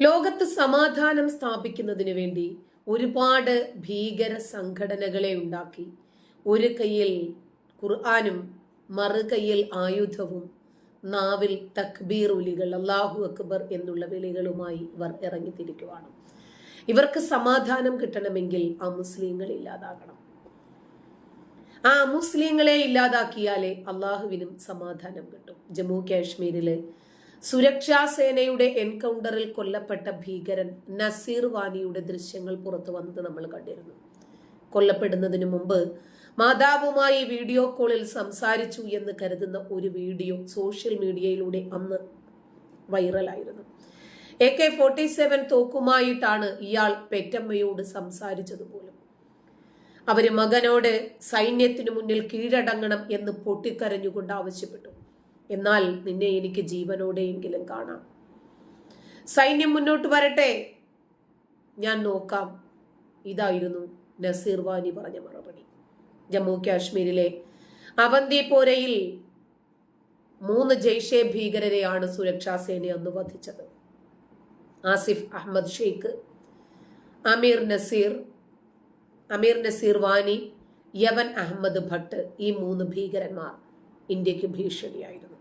ലോകത്ത് സമാധാനം സ്ഥാപിക്കുന്നതിന് വേണ്ടി ഒരുപാട് ഭീകര സംഘടനകളെ ഉണ്ടാക്കി. ഒരു കയ്യിൽ ഖുർആാനും മറുകൈയിൽ ആയുധവും നാവിൽ തക്ബീർ ഉലികൾ അള്ളാഹു അക്ബർ എന്നുള്ള വിളികളുമായി ഇവർ ഇറങ്ങിത്തിരിക്കുവാണ്. ഇവർക്ക് സമാധാനം കിട്ടണമെങ്കിൽ ആ മുസ്ലിങ്ങൾ ഇല്ലാതാകണം. ആ മുസ്ലിങ്ങളെ ഇല്ലാതാക്കിയാലേ അള്ളാഹുവിനും സമാധാനം കിട്ടും. ജമ്മു കാശ്മീരിലെ സുരക്ഷാ സേനയുടെ എൻകൗണ്ടറിൽ കൊല്ലപ്പെട്ട ഭീകരൻ നസീർ വാനിയുടെ ദൃശ്യങ്ങൾ പുറത്തു വന്നത് നമ്മൾ കണ്ടിരുന്നു. കൊല്ലപ്പെടുന്നതിന് മുമ്പ് മാതാവുമായി വീഡിയോ കോളിൽ സംസാരിച്ചു എന്ന് കരുതുന്ന ഒരു വീഡിയോ സോഷ്യൽ മീഡിയയിലൂടെ അന്ന് വൈറലായിരുന്നു. എ കെ ഫോർട്ടി സെവൻ തോക്കുമായിട്ടാണ് ഇയാൾ പെറ്റമ്മയോട് സംസാരിച്ചത് പോലും അവർ മകനോട് സൈന്യത്തിനു മുന്നിൽ കീഴടങ്ങണം എന്ന് പൊട്ടിക്കരഞ്ഞുകൊണ്ട് ആവശ്യപ്പെട്ടു. എന്നാൽ നിന്നെ എനിക്ക് ജീവനോടെയെങ്കിലും കാണാം. സൈന്യം മുന്നോട്ട് വരട്ടെ. ഞാൻ നോക്കാം. ഇതായിരുന്നു നസീർ വാനി പറഞ്ഞ മറുപടി. ജമ്മു കാശ്മീരിലെ അവന്തിപോരയിൽ മൂന്ന് ജയ്ഷെ ഭീകരരെയാണ് സുരക്ഷാ സേന അന്ന് വധിച്ചത്. ആസിഫ് അഹമ്മദ് ഷെയ്ഖ് അമീർ നസീർ അമീർ നസീർ വാനി യവൻ അഹമ്മദ് ഭട്ട് ഈ മൂന്ന് ഭീകരന്മാർ ഇന്ത്യയ്ക്ക് ഭീഷണിയായിരുന്നു.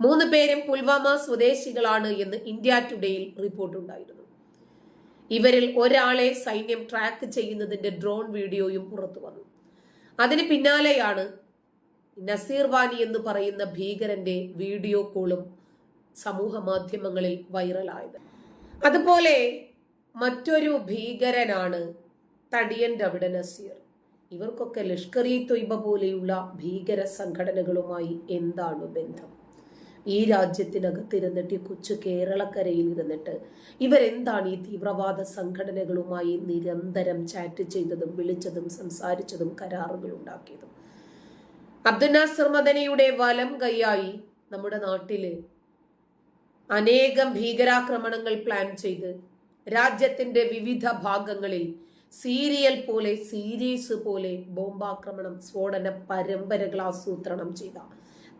മൂന്ന് പേരും പുൽവാമ സ്വദേശികളാണ് എന്ന് ഇന്ത്യ ടുഡേയിൽ റിപ്പോർട്ടുണ്ടായിരുന്നു ഇവരിൽ ഒരാളെ സൈന്യം ട്രാക്ക് ചെയ്യുന്നതിന്റെ ഡ്രോൺ വീഡിയോയും പുറത്തു വന്നു. അതിന് പിന്നാലെയാണ് നസീർ വാനി എന്ന് പറയുന്ന ഭീകരന്റെ വീഡിയോ കോളും സമൂഹ മാധ്യമങ്ങളിൽ വൈറലായത്. അതുപോലെ മറ്റൊരു ഭീകരനാണ് തടിയൻ രവിട നസീർ. ഇവർക്കൊക്കെ ലഷ്കർ ഇ തൊയ്ബ പോലെയുള്ള ഭീകര സംഘടനകളുമായി എന്താണ് ബന്ധം? ഈ രാജ്യത്തിനകത്തിരുന്നിട്ട് ഈ കൊച്ചു കേരളക്കരയിൽ ഇരുന്നിട്ട് ഇവരെന്താണ് ഈ തീവ്രവാദ സംഘടനകളുമായി നിരന്തരം ചാറ്റ് ചെയ്തതും വിളിച്ചതും സംസാരിച്ചതും കരാറുകൾ ഉണ്ടാക്കിയതും? അബ്ദുൽ നാസർ മദനിയുടെ വലം കൈയായി നമ്മുടെ നാട്ടിൽ അനേകം ഭീകരാക്രമണങ്ങൾ പ്ലാൻ ചെയ്ത് രാജ്യത്തിന്റെ വിവിധ ഭാഗങ്ങളിൽ സീരിയൽ പോലെ സീരീസ് പോലെ ബോംബാക്രമണം സ്ഫോടന പരമ്പരകൾ ആസൂത്രണം ചെയ്ത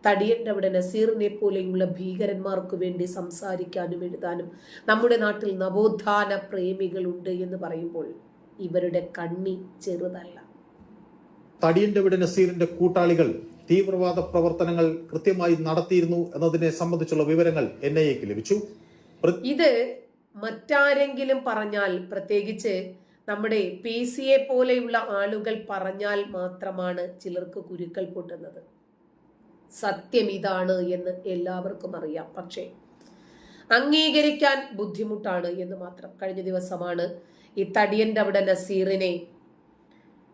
തടിയന്റെ അവിടെ നസീറിനെ പോലെയുള്ള ഭീകരന്മാർക്ക് വേണ്ടി സംസാരിക്കാനും എഴുതാനും നമ്മുടെ നാട്ടിൽ നവോത്ഥാന പ്രേമികളുണ്ട് എന്ന് പറയുമ്പോൾ ഇവരുടെ കണ്ണി ചെറുതല്ല. തടിയന്റെ വിട നസീറിന്റെ കൂട്ടാളികൾ തീവ്രവാദ പ്രവർത്തനങ്ങൾ കൃത്യമായി നടത്തിയിരുന്നു എന്നതിനെ സംബന്ധിച്ചുള്ള വിവരങ്ങൾ എൻ ഐ എക്ക് ലഭിച്ചു. ഇത് മറ്റാരെങ്കിലും പറഞ്ഞാൽ പ്രത്യേകിച്ച് നമ്മുടെ പി സി എ പോലെയുള്ള ആളുകൾ പറഞ്ഞാൽ മാത്രമാണ് ചിലർക്ക് കുരുക്കൾ പൊട്ടുന്നത്. സത്യം ഇതാണ് എന്ന് എല്ലാവർക്കും അറിയാം. പക്ഷേ അംഗീകരിക്കാൻ ബുദ്ധിമുട്ടാണ് എന്ന് മാത്രം കഴിഞ്ഞ ദിവസമാണ് ഈ തടിയന്റെ അവിടെ നസീറിനെ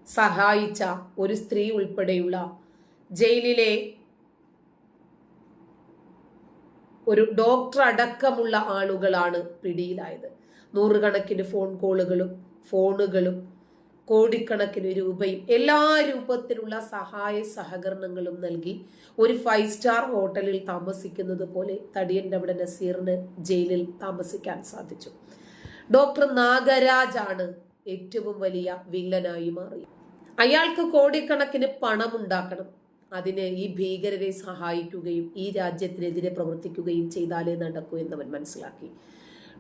സഹായിച്ച ഒരു സ്ത്രീ ഉൾപ്പെടെയുള്ള ജയിലിലെ ഒരു ഡോക്ടർ അടക്കമുള്ള ആളുകളാണ് പിടിയിലായത്. നൂറുകണക്കിന് ഫോൺ കോളുകളും ഫോണുകളും കോടിക്കണക്കിന് രൂപയും എല്ലാ രൂപത്തിലുള്ള സഹായ സഹകരണങ്ങളും നൽകി ഒരു ഫൈവ് സ്റ്റാർ ഹോട്ടലിൽ താമസിക്കുന്നത് പോലെ തടിയന്റെ അവിടെ നസീറിന് ജയിലിൽ താമസിക്കാൻ സാധിച്ചു. ഡോക്ടർ നാഗരാജാണ് ഏറ്റവും വലിയ വില്ലനായി മാറി. അയാൾക്ക് കോടിക്കണക്കിന് പണം ഉണ്ടാക്കണം അതിന് ഈ ഭീകരരെ സഹായിക്കുകയും ഈ രാജ്യത്തിനെതിരെ പ്രവർത്തിക്കുകയും ചെയ്താലേ നടക്കൂ എന്നവൻ മനസ്സിലാക്കി.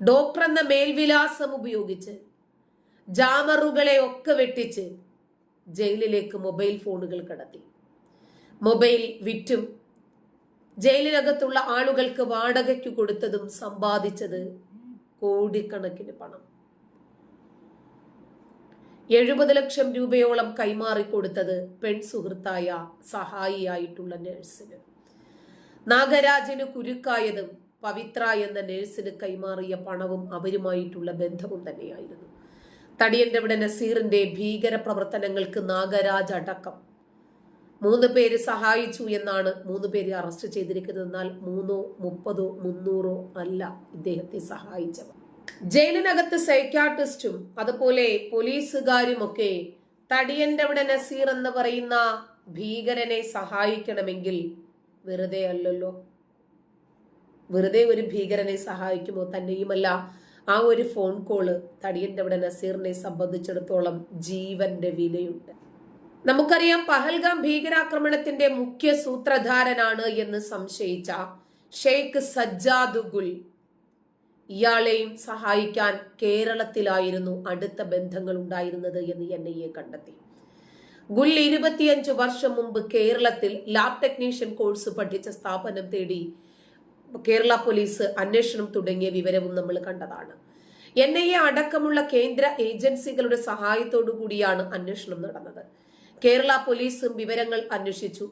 ഡോക്ടർ എന്ന മേൽവിലാസം ഉപയോഗിച്ച് ജാമറുകളെ ഒക്കെ വെട്ടിച്ച് ജയിലിലേക്ക് മൊബൈൽ ഫോണുകൾ കടത്തി. മൊബൈൽ വിറ്റും ജയിലിനകത്തുള്ള ആളുകൾക്ക് വാടകയ്ക്ക് കൊടുത്തതും സമ്പാദിച്ചത് കോടിക്കണക്കിന് പണം. എഴുപത് ലക്ഷം രൂപയോളം കൈമാറിക്കൊടുത്തത് പെൺ സുഹൃത്തായ സഹായിയായിട്ടുള്ള നഴ്സിന്. നാഗരാജന് കുരുക്കായതും പവിത്ര എന്ന നഴ്സിന് കൈമാറിയ പണവും അവരുമായിട്ടുള്ള ബന്ധവും തന്നെയായിരുന്നു. തടിയന്റെ ഇവിടെ നസീറിന്റെ ഭീകര പ്രവർത്തനങ്ങൾക്ക് നാഗരാജ് അടക്കം. മൂന്ന് പേര് സഹായിച്ചു എന്നാണ് മൂന്ന് പേര് അറസ്റ്റ് ചെയ്തിരിക്കുന്നത്. എന്നാൽ മൂന്നോ മുപ്പതോ മുന്നൂറോ അല്ല ഇദ്ദേഹത്തെ സഹായിച്ചവർ. ജയിലിനകത്ത് സൈക്യാട്രിസ്റ്റും അതുപോലെ പോലീസുകാരും ഒക്കെ തടിയന്റെ അവിടെ നസീർ എന്ന് പറയുന്ന ഭീകരനെ സഹായിക്കണമെങ്കിൽ വെറുതെ അല്ലല്ലോ. വെറുതെ ഒരു ഭീകരനെ സഹായിക്കുമോ? തന്നെയുമല്ല ആ ഒരു ഫോൺ കോൾ തടിയന്റെ അവിടെ നസീറിനെ സംബന്ധിച്ചിടത്തോളം ജീവന്റെ വിലയുണ്ട്. നമുക്കറിയാം പഹൽഗാം ഭീകരാക്രമണത്തിന്റെ മുഖ്യ സൂത്രധാരനാണ് എന്ന് സംശയിച്ച ഷെയ്ഖ് സജ്ജാദുഗുൽ ഇയാളെയും സഹായിക്കാൻ കേരളത്തിലായിരുന്നു അടുത്ത ബന്ധങ്ങൾ ഉണ്ടായിരുന്നത് എന്ന് എൻ ഐ എ കണ്ടെത്തി. ഗുൽ ഇരുപത്തിയഞ്ചു വർഷം മുമ്പ് കേരളത്തിൽ ലാബ് ടെക്നീഷ്യൻ കോഴ്സ് പഠിച്ച സ്ഥാപനം തേടി കേരള പോലീസ് അന്വേഷണം തുടങ്ങിയ വിവരവും നമ്മൾ കണ്ടതാണ്. എൻ ഐ എ അടക്കമുള്ള കേന്ദ്ര ഏജൻസികളുടെ സഹായത്തോടു കൂടിയാണ് അന്വേഷണം നടന്നത്. കേരള പോലീസും വിവരങ്ങൾ അന്വേഷിച്ചു.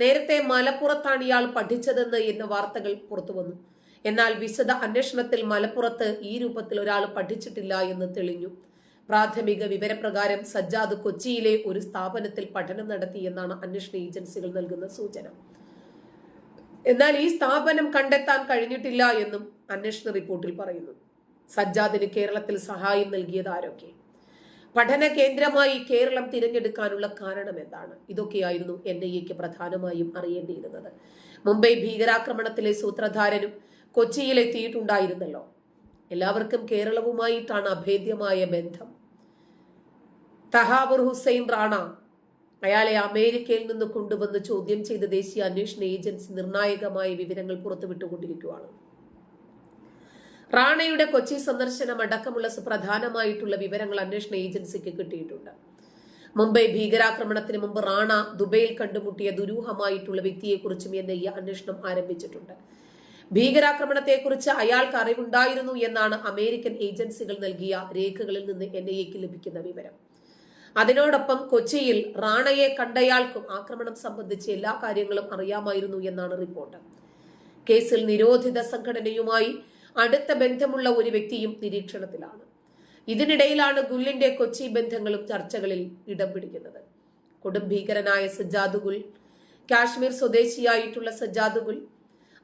നേരത്തെ മലപ്പുറത്താണ് ഇയാൾ പഠിച്ചതെന്ന് എന്ന വാർത്തകൾ പുറത്തു വന്നു. എന്നാൽ വിശദ അന്വേഷണത്തിൽ മലപ്പുറത്ത് ഈ രൂപത്തിൽ ഒരാൾ പഠിച്ചിട്ടില്ല എന്ന് തെളിഞ്ഞു. പ്രാഥമിക വിവരപ്രകാരം സജ്ജാദ് കൊച്ചിയിലെ ഒരു സ്ഥാപനത്തിൽ പഠനം നടത്തിയെന്നാണ് അന്വേഷണ ഏജൻസികൾ നൽകുന്ന സൂചന. എന്നാൽ ഈ സ്ഥാപനം കണ്ടെത്താൻ കഴിഞ്ഞിട്ടില്ല എന്നും അന്വേഷണ റിപ്പോർട്ടിൽ പറയുന്നു. സജ്ജാദിന് കേരളത്തിൽ സഹായം നൽകിയത് ആരൊക്കെ? പഠന കേന്ദ്രമായി കേരളം തിരഞ്ഞെടുക്കാനുള്ള കാരണം എന്താണ്? ഇതൊക്കെയായിരുന്നു എൻ ഐ എക്ക് പ്രധാനമായും അറിയേണ്ടിയിരുന്നത്. മുംബൈ ഭീകരാക്രമണത്തിലെ സൂത്രധാരനും കൊച്ചിയിലെത്തിയിട്ടുണ്ടായിരുന്നല്ലോ. എല്ലാവർക്കും കേരളവുമായിട്ടാണ് അഭേദ്യമായ ബന്ധം. തഹാബുർ ഹുസൈൻ റാണ അയാളെ അമേരിക്കയിൽ നിന്ന് കൊണ്ടുവന്ന് ചോദ്യം ചെയ്ത ദേശീയ അന്വേഷണ ഏജൻസി നിർണായകമായ വിവരങ്ങൾ പുറത്തുവിട്ടുകൊണ്ടിരിക്കുകയാണ്. റാണയുടെ കൊച്ചി സന്ദർശനം അടക്കമുള്ള സുപ്രധാനമായിട്ടുള്ള വിവരങ്ങൾ അന്വേഷണ ഏജൻസിക്ക് കിട്ടിയിട്ടുണ്ട്. മുംബൈ ഭീകരാക്രമണത്തിന് മുമ്പ് റാണ ദുബൈയിൽ കണ്ടുമുട്ടിയ ദുരൂഹമായിട്ടുള്ള വ്യക്തിയെക്കുറിച്ചും എൻ ഐ എ അന്വേഷണം ആരംഭിച്ചിട്ടുണ്ട്. ഭീകരാക്രമണത്തെക്കുറിച്ച് അയാൾക്ക് അറിവുണ്ടായിരുന്നു എന്നാണ് അമേരിക്കൻ ഏജൻസികൾ നൽകിയ രേഖകളിൽ നിന്ന് എൻ ഐ ലഭിക്കുന്ന വിവരം. അതിനോടൊപ്പം കൊച്ചിയിൽ റാണയെ കണ്ടയാൾക്കും ആക്രമണം സംബന്ധിച്ച് എല്ലാ കാര്യങ്ങളും അറിയാമായിരുന്നു എന്നാണ് റിപ്പോർട്ട്. കേസിൽ നിരോധിത സംഘടനയുമായി അടുത്ത ബന്ധമുള്ള ഒരു വ്യക്തിയും നിരീക്ഷണത്തിലാണ്. ഇതിനിടയിലാണ് ഗുല്ലിന്റെ കൊച്ചി ബന്ധങ്ങളും ചർച്ചകളിൽ ഇടം പിടിക്കുന്നത്. കൊടും ഭീകരനായ സജ്ജാദ് ഗുൽ കാശ്മീർ സ്വദേശിയായിട്ടുള്ള സജ്ജാദ് ഗുൽ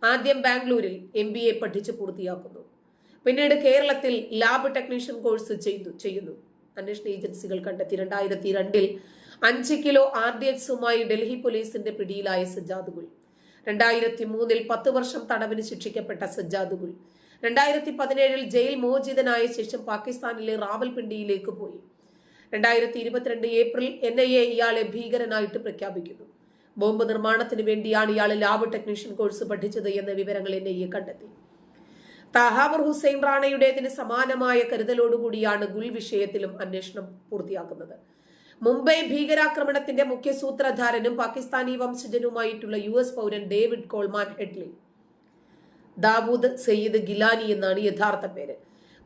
ആദ്യം ബാംഗ്ലൂരിൽ എം ബി എ പഠിച്ച് പൂർത്തിയാക്കുന്നു. പിന്നീട് കേരളത്തിൽ ലാബ് ടെക്നീഷ്യൻ കോഴ്സ് ചെയ്തു ചെയ്യുന്നു. അന്വേഷണ ഏജൻസികൾ കണ്ടെത്തി. രണ്ടായിരത്തി രണ്ടിൽ അഞ്ച് കിലോ ആർ ഡി എക്സുമായി ഡൽഹി പോലീസിന്റെ പിടിയിലായ സജ്ജാദ് ഗുൽ. രണ്ടായിരത്തി മൂന്നിൽ പത്ത് വർഷം തടവിന് ശിക്ഷിക്കപ്പെട്ട സജ്ജാദ് ഗുൽ. രണ്ടായിരത്തി പതിനേഴിൽ ജയിൽ മോചിതനായ ശേഷം പാകിസ്ഥാനിലെ റാവൽപിണ്ടിയിലേക്ക് പോയി. രണ്ടായിരത്തി ഇരുപത്തിരണ്ട് ഏപ്രിൽ എൻ ഐ എ ഇയാളെ ഭീകരനായിട്ട് പ്രഖ്യാപിക്കുന്നു. ബോംബ് നിർമ്മാണത്തിന് വേണ്ടിയാണ് ഇയാൾ ലാബ് ടെക്നീഷ്യൻ കോഴ്സ് പഠിച്ചത് എന്ന വിവരങ്ങൾ എൻ ഐ എ കണ്ടെത്തി. തഹാബർ ഹുസൈൻ റാണയുടേതിന് സമാനമായ കരുതലോടുകൂടിയാണ് ഗുൽ വിഷയത്തിലും അന്വേഷണം പൂർത്തിയാക്കുന്നത്. മുംബൈ ഭീകരാക്രമണത്തിന്റെ മുഖ്യ സൂത്രധാരനും പാകിസ്ഥാനി വംശജനുമായിട്ടുള്ള യു എസ് പൗരൻ David Coleman Headley. Dawood Syed Gilani എന്നാണ് യഥാർത്ഥ പേര്.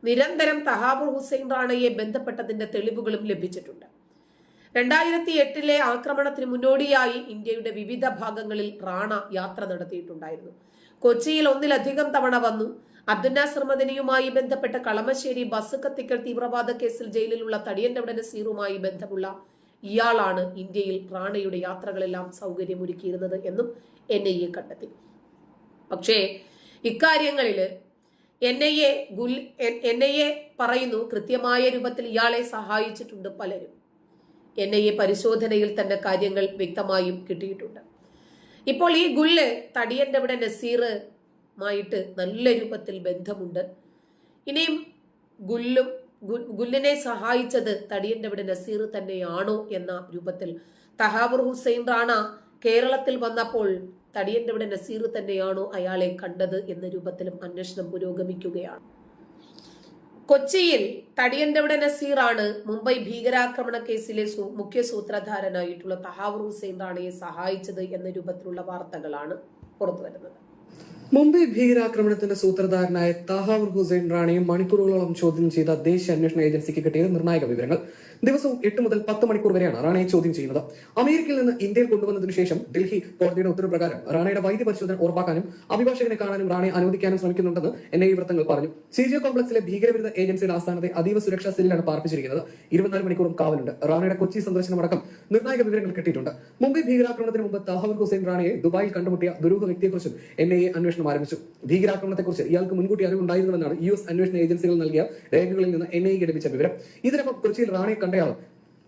നിരന്തരം തഹാബുർ ഹുസൈൻ റാണയെ ബന്ധപ്പെട്ടതിന്റെ തെളിവുകളും ലഭിച്ചിട്ടുണ്ട്. രണ്ടായിരത്തി എട്ടിലെ ആക്രമണത്തിന് മുന്നോടിയായി ഇന്ത്യയുടെ വിവിധ ഭാഗങ്ങളിൽ റാണ യാത്ര നടത്തിയിട്ടുണ്ടായിരുന്നു. കൊച്ചിയിൽ ഒന്നിലധികം തവണ വന്നു. അബ്ദുനാസ് ബന്ധപ്പെട്ട കളമശ്ശേരി ബസ് കത്തിക്കൽ തീവ്രവാദ കേസിൽ ജയിലിലുള്ള തടിയന്റെ നസീറുമായി ബന്ധമുള്ള ഇയാളാണ് ഇന്ത്യയിൽ റാണയുടെ യാത്രകളെല്ലാം സൗകര്യമൊരുക്കിയിരുന്നത് എന്നും എൻ ഐ എ കണ്ടെത്തി. പക്ഷേ ഇക്കാര്യങ്ങളിൽ എൻ ഐ എ ഗുൽ എൻ ഐ എ പറയുന്നു കൃത്യമായ രൂപത്തിൽ ഇയാളെ സഹായിച്ചിട്ടുണ്ട് പലരും. എൻ ഐ എ പരിശോധനയിൽ തന്നെ കാര്യങ്ങൾ വ്യക്തമായും കിട്ടിയിട്ടുണ്ട്. ഇപ്പോൾ ഈ ഗുല്ല് തടിയന്റെ ഇവിടെ നസീറുമായിട്ട് നല്ല രൂപത്തിൽ ബന്ധമുണ്ട്. ഇനിയും ഗുല്ലും ഗുല്ലിനെ സഹായിച്ചത് തടിയന്റെ ഇവിടെ നസീർ തന്നെയാണോ എന്ന രൂപത്തിൽ തഹാബുർ ഹുസൈൻ റാണ കേരളത്തിൽ വന്നപ്പോൾ തടിയന്റെ ഇവിടെ നസീർ തന്നെയാണോ അയാളെ കണ്ടത് എന്ന രൂപത്തിലും അന്വേഷണം പുരോഗമിക്കുകയാണ്. കൊച്ചിയിൽ തടിയന്റെ നസീറാണ് മുംബൈ ഭീകരാക്രമണ കേസിലെ മുഖ്യ സൂത്രധാരനായിട്ടുള്ള തഹാവൂർ ഹുസൈൻ റാണയെ സഹായിച്ചത് എന്ന രൂപത്തിലുള്ള വാർത്തകളാണ് പുറത്തുവരുന്നത് മുംബൈ ഭീകരാക്രമണത്തിന്റെ സൂത്രധാരനായ തഹാവൂർ ഹുസൈൻ റാണയും മണിക്കൂറുകളോളം ചോദ്യം ചെയ്ത ദേശീയ അന്വേഷണ ഏജൻസിക്ക് കിട്ടിയത് നിർണായക വിവരങ്ങൾ. ദിവസവും എട്ട് മുതൽ പത്ത് മണിക്കൂർ വരെയാണ് റാണയെ ചോദ്യം ചെയ്യുന്നത്. അമേരിക്കയിൽ നിന്ന് ഇന്ത്യയിൽ കൊണ്ടുവന്നതിനു ശേഷം ഡൽഹി കോടതിയുടെ ഉത്തരവ് പ്രകാരം റാണയുടെ വൈദ്യ പരിശോധന ഉറപ്പാക്കാനും അഭിഭാഷകനെ കാണാനും റാണയെ അനുവദിക്കാനും ശ്രമിക്കുന്നുണ്ടെന്ന് എൻ ഐ വൃത്തങ്ങൾ പറഞ്ഞു. സി ജി കോംപ്ലക്സിലെ ഭീകരവിരുദ്ധ ഏജൻസിയുടെ ആസ്ഥാനത്തെ അതീവ സുരക്ഷാ സെല്ലിലാണ് പാർപ്പിച്ചിരിക്കുന്നത്. ഇരുപത്തിനാല് മണിക്കൂറും കാവലുണ്ട്. റാണയുടെ കൊച്ചി സന്ദർശനമടക്കം നിർണായക വിവരങ്ങൾ കിട്ടിയിട്ടുണ്ട്. മുംബൈ ഭീകരാക്രമണത്തിന് മുമ്പ് തഹവർ ഹുസൈൻ റാണയെ ദുബായിൽ കണ്ടുമുട്ടിയ ദുരൂഹ വ്യക്തിയെക്കുറിച്ചും എൻ ഐ എ അന്വേഷണം ആരംഭിച്ചു. ഭീകരാക്രമണത്തെക്കുറിച്ച് ഇയാൾക്ക് മുൻകൂട്ടി അറിവുണ്ടായിരുന്നുവെന്നാണ് യു എസ് അന്വേഷണ ഏജൻസികൾ നൽകിയ രേഖകളിൽ നിന്ന് എൻ ഐ ലഭിച്ച വിവരം. ഇതിനൊപ്പം കൊച്ചിയിൽ റാണയെ കണ്ടയാൾ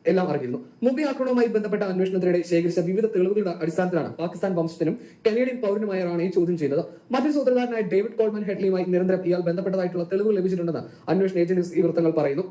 എല്ലാം അറിഞ്ഞിരുന്നു മുംബൈ ആക്രമണവുമായി ബന്ധപ്പെട്ട അന്വേഷണത്തിനിടെ ശേഖരിച്ച വിവിധ തെളിവുകളുടെ അടിസ്ഥാനത്തിലാണ് പാകിസ്ഥാൻ വംശത്തിനും കനേഡിയൻ പൗരനുമായ റാണയെ ചോദ്യം ചെയ്തത്. മറ്റൊരു സൂത്രധാരനായ ഡേവിഡ് കോൾമൻ ഹെഡ്ലിയുമായി നിരന്തരം ഇയാൾ ബന്ധപ്പെട്ടതായിട്ടുള്ള തെളിവുകൾ ലഭിച്ചിട്ടുണ്ടെന്ന് അന്വേഷണ ഏജൻസി വൃത്തങ്ങൾ പറയുന്നു.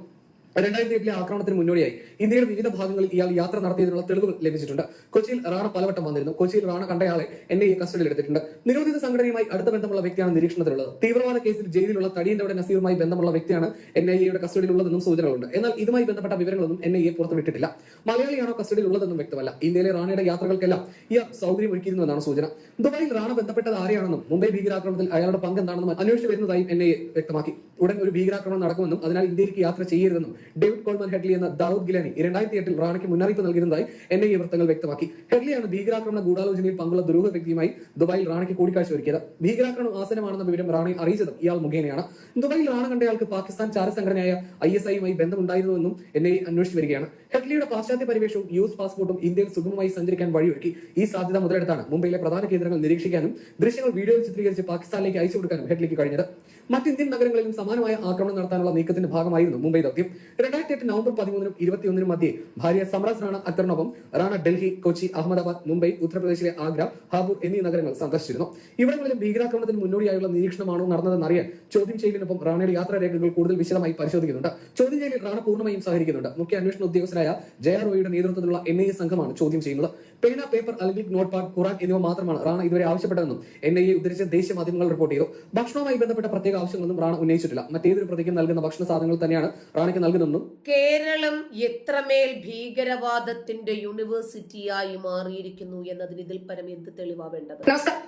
രണ്ടായിരത്തി എട്ടിലെ ആക്രമണത്തിന് മുന്നോടിയായി. ഇന്ത്യയുടെ വിവിധ ഭാഗങ്ങളിൽ ഇയാൾ യാത്ര നടത്തിയതിനുള്ള തെളിവുകൾ ലഭിച്ചിട്ടുണ്ട്. കൊച്ചിയിൽ റാണ പലവട്ടം വന്നിരുന്നു. കൊച്ചിയിൽ റാണ കണ്ടയാളെ എൻ ഐ എ കസ്റ്റഡിയിൽ എടുത്തിട്ടുണ്ട്. നിരോധിത സംഘടനയുമായി അടുത്ത ബന്ധമുള്ള വ്യക്തിയാണ് നിരീക്ഷണത്തിലുള്ളത്. തീവ്രവാദ കേസിൽ ജയിലിലുള്ള തടിയന്റെ നസീറുമായി ബന്ധമുള്ള വ്യക്തിയാണ് എൻ ഐ എയുടെ കസ്റ്റഡിയിലുള്ളതെന്നും സൂചനകളുണ്ട്. എന്നാൽ ഇതുമായി ബന്ധപ്പെട്ട വിവരങ്ങളൊന്നും എൻ ഐ എ പുറത്തുവിട്ടിട്ടില്ല. മലയാളിയാണോ കസ്റ്റഡിയിലുള്ളതെന്നും വ്യക്തമല്ല. ഇന്ത്യയിലെ റാണയുടെ യാത്രകൾക്കെല്ലാം ഇയാൾ സൗകര്യം ഒരുക്കിയിരുന്നുവെന്നാണ് സൂചന. ദുബായിൽ റാണ ബന്ധപ്പെട്ടത് ആരെയാണെന്നും മുംബൈ ഭീകരാക്രമണത്തിൽ അയാളുടെ പങ്ക് എന്താണെന്നും അന്വേഷിച്ചു വരുന്നതായും എൻ ഐ എ വ്യക്തമാക്കി. ഉടൻ ഒരു ഭീകരാക്രമണം നടക്കുമെന്നും അതിനാൽ ഇന്ത്യയിലേക്ക് യാത്ര ചെയ്യരുതെന്നും ഡേവിഡ് കോൾമൻ ഹെഡ്ലി എന്ന ദാവൂദ് ഗിലാനി രണ്ടായിരത്തി എട്ടിൽ റാണയ്ക്ക് മുന്നറിയിപ്പ് നൽകിയതായി എൻ ഐ എ വൃത്തങ്ങൾ വ്യക്തമാക്കി. ഹെഡ്ലിയാണ് ഭീകരാക്രമണ ഗൂഢാലോചനയിൽ പങ്കുള്ള ദുരൂഹ വ്യക്തിയുമായി ദുബായിൽ റാണയ്ക്ക് കൂടിക്കാഴ്ച ഒരുക്കിയത്. ഭീകരാക്രമണം ആസനമാണെന്ന വിവരം റാണി അറിയിച്ചതും ഇയാൾ മുഖേനയാണ്. ദുബായിൽ റാണ കണ്ടയാൾക്ക് പാകിസ്ഥാൻ ചാരസംഘടനയായ ഐ എസ് ഐയുമായി ബന്ധമുണ്ടായിരുന്നുവെന്നും എൻ ഐ അന്വേഷിച്ചു വരികയാണ്. ഹെഡ്ലിയുടെ പാശ്ചാത്യ പരിവേഷവും യൂസ് പാസ്പോർട്ടും ഇന്ത്യയിൽ സുഗമമായി സഞ്ചരിക്കാൻ വഴിയൊരുക്കി. ഈ സാധ്യത മുതലെടുത്താണ് മുംബൈയിലെ പ്രധാന കേന്ദ്രങ്ങൾ നിരീക്ഷിക്കാനും ദൃശ്യങ്ങൾ വീഡിയോയിൽ ചിത്രീകരിച്ച് പാകിസ്ഥാനിലേക്ക് അയച്ചു കൊടുക്കാനും ഹെഡ്ലിക്ക് കഴിഞ്ഞത്. മറ്റ് ഇന്ത്യൻ നഗരങ്ങളിലും സമാനമായ ആക്രമണം നടത്താനുള്ള നീക്കത്തിന്റെ ഭാഗമായിരുന്നു മുംബൈ ദൗത്യം. രണ്ടായിരത്തി എട്ട് നവംബർ പതിമൂന്നിനും ഇരുപത്തിയൊന്നിനും മധ്യേ ഭാര്യ സമറാസ് റാണ അക്തറിനൊപ്പം റാണ ഡൽഹി കൊച്ചി അഹമ്മദാബാദ് മുംബൈ ഉത്തർപ്രദേശിലെ ആഗ്ര ഹാബൂർ എന്നീ നഗരങ്ങൾ സന്ദർശിച്ചിരുന്നു. ഇവിടങ്ങളിലും ഭീകരാക്രമണത്തിന് മുന്നോടിയായുള്ള നിരീക്ഷണമാണോ നടന്നതെന്ന് അറിയാൻ ചോദ്യം ചെയ്യലിനൊപ്പം റാണയുടെ യാത്രാരേഖകൾ കൂടുതൽ വിശദമായി പരിശോധിക്കുന്നുണ്ട്. ചോദ്യം ചെയ്യലിൽ റാണ പൂർണമായും സഹകരിക്കുന്നുണ്ട്. മുഖ്യ അന്വേഷണ ഉദ്യോഗസ്ഥനായ ജയ റോയിയുടെ നേതൃത്വത്തിലുള്ള എൻ ഐ എ സംഘമാണ് ചോദ്യം ചെയ്യുന്നത്. പേന പേപ്പർ അല്ലെങ്കിൽ നോട്ട് പാഡ് ഖുറാൻ എന്നിവ മാത്രമാണ് റാണ ഇതുവരെ ആവശ്യപ്പെട്ടതെന്നും എൻ ഐ എ ഉദ്ധരിച്ച ദേശീയ മാധ്യമങ്ങൾ റിപ്പോർട്ട് ചെയ്തു. ഭക്ഷണവുമായി ബന്ധപ്പെട്ട പ്രത്യേക ആവശ്യങ്ങളൊന്നും റാണ ഉന്നയിച്ചിട്ടില്ല. മറ്റേതൊരു പ്രതിക്കും നൽകുന്ന ഭക്ഷണ സാധനങ്ങൾ തന്നെയാണ് റാണയ്ക്ക് നൽകുന്നതെന്നും കേരളം എത്രമേൽ ഭീകരവാദത്തിന്റെ യൂണിവേഴ്സിറ്റിയായി മാറിയിരിക്കുന്നു എന്നതിന് ഇതിൽ പരം എന്ത് തെളിവാവേണ്ടത്? നമസ്കാരം.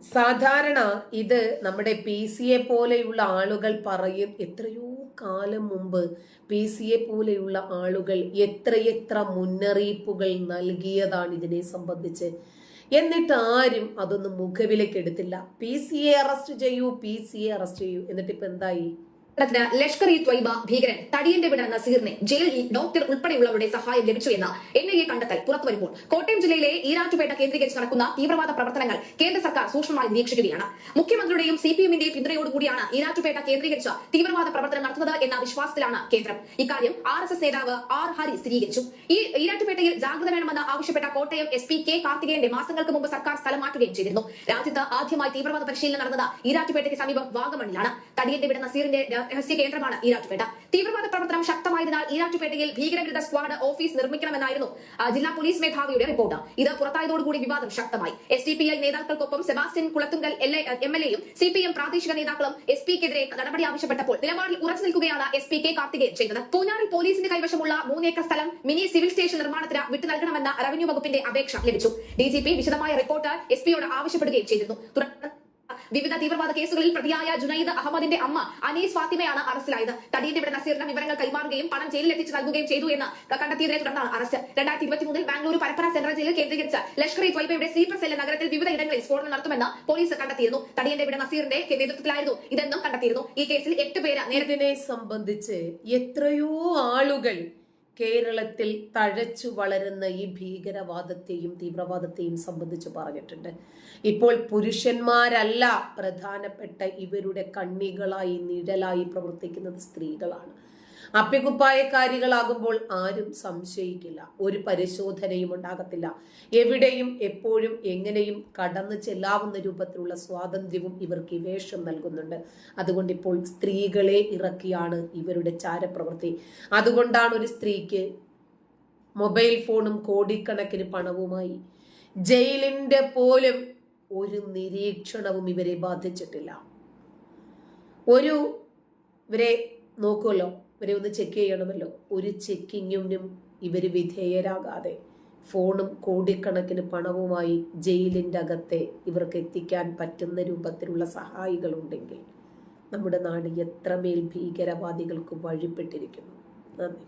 സാധാരണ ഇത് നമ്മുടെ പി സിയെ പോലെയുള്ള ആളുകൾ പറയും എത്രയോ കാലം മുമ്പ് പി സിയെ പോലെയുള്ള ആളുകൾ എത്രയെത്ര മുന്നറിയിപ്പുകൾ നൽകിയതാണ് ഇതിനെ സംബന്ധിച്ച്. എന്നിട്ട് ആരും അതൊന്നും മുഖവിലേക്ക് എടുത്തില്ല പി സിയെ അറസ്റ്റ് ചെയ്യൂ പി സിയെ അറസ്റ്റ് ചെയ്യൂ. എന്നിട്ട് എന്തായി? ത്തിന് ലഷ്കർ ഇ ത്വയ്ബ ഭീകരൻ തടിയന്റെ വിട നസീറിനെ ജയിലിൽ ഡോക്ടർ ഉൾപ്പെടെയുള്ളവരുടെ സഹായം ലഭിച്ചു എന്ന എൻ ഐ എ കണ്ടെത്തൽ പുറത്തുവരുമ്പോൾ കോട്ടയം ജില്ലയിലെ ഈരാറ്റുപേട്ട കേന്ദ്രീകരിച്ച് നടക്കുന്ന തീവ്രവാദ പ്രവർത്തനങ്ങൾ കേന്ദ്ര സർക്കാർ സൂക്ഷ്മമായി നിരീക്ഷിക്കുകയാണ്. മുഖ്യമന്ത്രിയുടെയും സി പി എമ്മിന്റെയും പിന്തുണയോടുകൂടിയാണ് ഈരാറ്റുപേട്ട കേന്ദ്രീകരിച്ച് തീവ്രവാദ പ്രവർത്തനം നടത്തുന്നത് എന്ന വിശ്വാസത്തിലാണ് കേന്ദ്രം. ഇക്കാര്യം ആർ എസ് എസ് നേതാവ് ആർ ഹരി സ്ഥിരീകരിച്ചു. ഈ ഈരാറ്റുപേട്ടയിൽ ജാഗ്രത വേണമെന്ന് ആവശ്യപ്പെട്ട കോട്ടയം എസ് പി കെ കാർത്തികേയന്റെ മാസങ്ങൾക്ക് മുമ്പ് സർക്കാർ സ്ഥലം മാറ്റുകയും ചെയ്തിരുന്നു. രാജ്യത്ത് ആദ്യമായി തീവ്രവാദ പരിശീലനം നടന്നത് ഈരാറ്റുപേട്ടയ്ക്ക് സമീപം വാഗമണിലാണ് തടിയന്റെ വിട നസീറിന്റെ രഹസ്യ കേന്ദ്രമാണ് ഈരാറ്റുപേട്ട. തീവ്രവാദ പ്രവർത്തനം ശക്തമായതിനാൽ ഈരാറ്റുപേട്ടയിൽ ഭീകരവിരുദ്ധ സ്ക്വാഡ് ഓഫീസ് നിർമ്മിക്കണമെന്നായിരുന്നു ജില്ലാ പോലീസ് മേധാവിയുടെ റിപ്പോർട്ട്. ഇത് പുറത്തായതോടുകൂടി വിവാദം ശക്തമായി. എസ് ഡി പി ഐ നേതാക്കൾക്കൊപ്പം സെബാസ്റ്റ്യൻ കുളത്തുങ്കൽ എം എൽ എയും സി പി എം പ്രാദേശിക നേതാക്കളും എസ് പിക്കെതിരെ നടപടി ആവശ്യപ്പെട്ടപ്പോൾ നിലപാടിൽ ഉറച്ചു നിൽക്കുകയാണ് എസ് പി കെ കാർത്തികേയൻ ചെയ്തത്. പൂഞ്ഞാറിൽ പോലീസിന്റെ കൈവശമുള്ള മൂന്നേക്കർ സ്ഥലം മിനി സിവിൽ സ്റ്റേഷൻ നിർമ്മാണത്തിന് വിട്ടു നൽകണമെന്ന റവന്യൂ വകുപ്പിന്റെ അപേക്ഷ ലഭിച്ചു. ഡി ജി പി വിശദമായ റിപ്പോർട്ട് എസ് പിയോട് ആവശ്യപ്പെടുകയും ചെയ്തിരുന്നു. തുടർന്ന് വിവിധ തീവ്രവാദ കേസുകളിൽ പ്രതിയായ ജുനൈദ് അഹമ്മദിന്റെ അമ്മ അനീസ് ഫാത്തിമയാണ് അറസ്റ്റിലായത്. തടിയന്റെ ഇവിടെ നസീറിന് വിവരങ്ങൾ കൈമാറുകയും പണം ജയിലിൽ എത്തിച്ചു നൽകുകയും ചെയ്തു എന്ന് കണ്ടെത്തിയതിനെ തുടർന്നാണ് അറസ്റ്റ്. രണ്ടായിരത്തി ഇരുപത്തിമൂന്നിൽ ബാംഗ്ലൂർ പരപ്പര സെൻട്രൽ ജയിലിൽ കേന്ദ്രീകരിച്ച് ലഷ്കർ ഇ ത്വയ്ബയുടെ സ്ലീപ്പർ സെല്ല നഗരത്തിൽ വിവിധ ഇടങ്ങളിൽ സ്ഫോടനം നടത്തുമെന്ന് പോലീസ് കണ്ടെത്തിയിരുന്നു. തടിയന്റെ ഇവിടെ നസീറിന്റെ നേതൃത്വത്തിലായിരുന്നു ഇതെന്നും കണ്ടെത്തിയിരുന്നു. ഈ കേസിൽ എട്ട് പേര് നേരത്തെ സംബന്ധിച്ച് എത്രയോ ആളുകൾ കേരളത്തിൽ തഴച്ചു വളരുന്ന ഈ ഭീകരവാദത്തെയും തീവ്രവാദത്തെയും സംബന്ധിച്ച് പറഞ്ഞിട്ടുണ്ട്. ഇപ്പോൾ പുരുഷന്മാരല്ല പ്രധാനപ്പെട്ട ഇവരുടെ കണ്ണികളായി നിഴലായി പ്രവർത്തിക്കുന്നത് സ്ത്രീകളാണ്. അപ്പികുപ്പായക്കാരികളാകുമ്പോൾ ആരും സംശയിക്കില്ല. ഒരു പരിശോധനയും ഉണ്ടാകത്തില്ല. എവിടെയും എപ്പോഴും എങ്ങനെയും കടന്നു ചെല്ലാവുന്ന രൂപത്തിലുള്ള സ്വാതന്ത്ര്യവും ഇവർക്ക് വേഷം നൽകുന്നുണ്ട്. അതുകൊണ്ട് ഇപ്പോൾ സ്ത്രീകളെ ഇറക്കിയാണ് ഇവരുടെ ചാരപ്രവൃത്തി. അതുകൊണ്ടാണ് ഒരു സ്ത്രീക്ക് മൊബൈൽ ഫോണും കോടിക്കണക്കിന് പണവുമായി ജയിലിന്റെ പോലും ഒരു നിരീക്ഷണവും ഇവരെ ബാധിച്ചിട്ടില്ല. ഒരു ഇവരെ നോക്കുമല്ലോ. ഇവരെ ഒന്ന് ചെക്ക് ചെയ്യണമല്ലോ. ഒരു ചെക്കിങ്ങിനും ഇവർ വിധേയരാകാതെ ഫോണും കോടിക്കണക്കിന് പണവുമായി ജയിലിന്റെ അകത്തെ ഇവർക്ക് എത്തിക്കാൻ പറ്റുന്ന രൂപത്തിലുള്ള സഹായികളുണ്ടെങ്കിൽ നമ്മുടെ നാട് എത്രമേൽ ഭീകരവാദികൾക്ക് വഴിപ്പെട്ടിരിക്കുന്നു. നന്ദി.